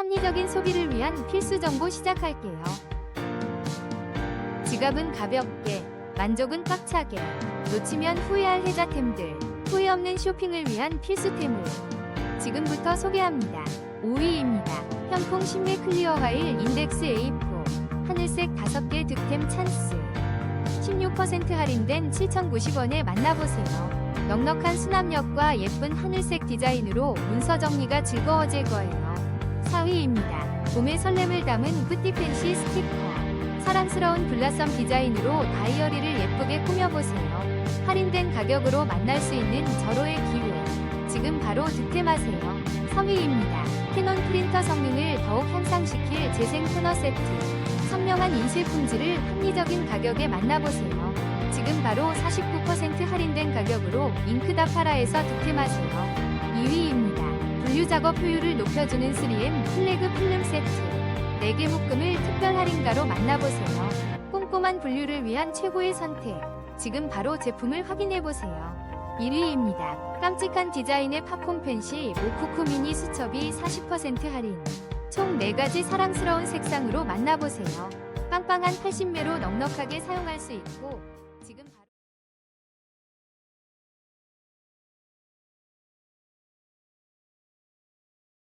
합리적인 소비를 위한 필수 정보 시작할게요. 지갑은 가볍게, 만족은 꽉차게, 놓치면 후회할 혜자템들, 후회 없는 쇼핑을 위한 필수템을 지금부터 소개합니다. 5위입니다. 현풍 신메 클리어 화일 인덱스 A4 하늘색 5개 득템 찬스 16% 할인된 7,090원에 만나보세요. 넉넉한 수납력과 예쁜 하늘색 디자인으로 문서 정리가 즐거워질 거예요. 4위입니다. 봄의 설렘을 담은 뿌띠 팬시 스티커. 사랑스러운 블라썸 디자인으로 다이어리를 예쁘게 꾸며보세요. 할인된 가격으로 만날 수 있는 절호의 기회. 지금 바로 득템하세요. 3위입니다. 캐논 프린터 성능을 더욱 향상시킬 재생 토너 세트. 선명한 인실 품질을 합리적인 가격에 만나보세요. 지금 바로 49% 할인된 가격으로 잉크다 파라에서 득템하세요. 2위입니다. 분류 작업 효율을 높여주는 3M 플래그 필름 세트. 4개 묶음을 특별 할인가로 만나보세요. 꼼꼼한 분류를 위한 최고의 선택. 지금 바로 제품을 확인해보세요. 1위입니다. 깜찍한 디자인의 팝콘 펜시 모코코 미니 수첩이 40% 할인. 총 4가지 사랑스러운 색상으로 만나보세요. 빵빵한 80매로 넉넉하게 사용할 수 있고